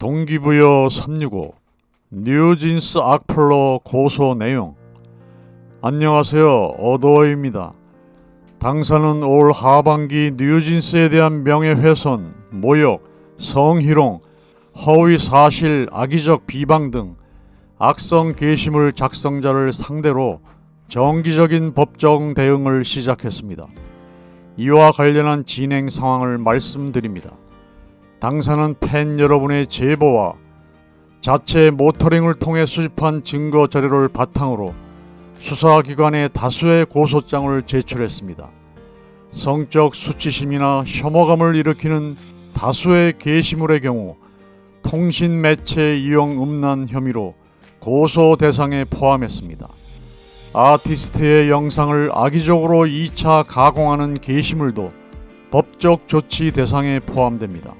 동기부여 365 뉴진스 악플러 고소 내용 안녕하세요 어도어입니다. 당사는 올 하반기 뉴진스에 대한 명예훼손, 모욕, 성희롱, 허위 사실, 악의적 비방 등 악성 게시물 작성자를 상대로 정기적인 법정 대응을 시작했습니다. 이와 관련한 진행 상황을 말씀드립니다. 당사는 팬 여러분의 제보와 자체 모터링을 통해 수집한 증거 자료를 바탕으로 수사기관에 다수의 고소장을 제출했습니다. 성적 수치심이나 혐오감을 일으키는 다수의 게시물의 경우 통신 매체 이용 음란 혐의로 고소 대상에 포함했습니다. 아티스트의 영상을 악의적으로 2차 가공하는 게시물도 법적 조치 대상에 포함됩니다.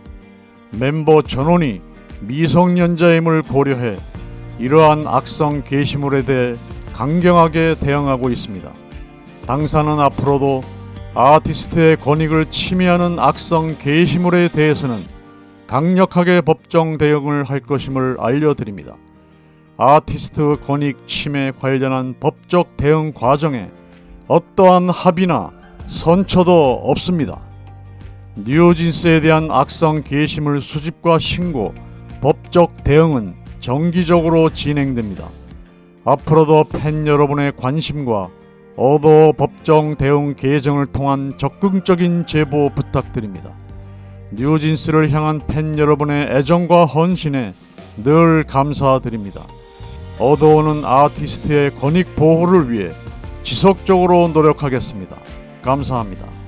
멤버 전원이 미성년자임을 고려해 이러한 악성 게시물에 대해 강경하게 대응하고 있습니다. 당사는 앞으로도 아티스트의 권익을 침해하는 악성 게시물에 대해서는 강력하게 법정 대응을 할 것임을 알려드립니다. 아티스트 권익 침해 관련한 법적 대응 과정에 어떠한 합의나 선처도 없습니다. 뉴진스에 대한 악성 게시물 수집과 신고, 법적 대응은 정기적으로 진행됩니다. 앞으로도 팬 여러분의 관심과 어도 법정 대응 개정을 통한 적극적인 제보 부탁드립니다. 뉴진스를 향한 팬 여러분의 애정과 헌신에 늘 감사드립니다. 어도어는 아티스트의 권익 보호를 위해 지속적으로 노력하겠습니다. 감사합니다.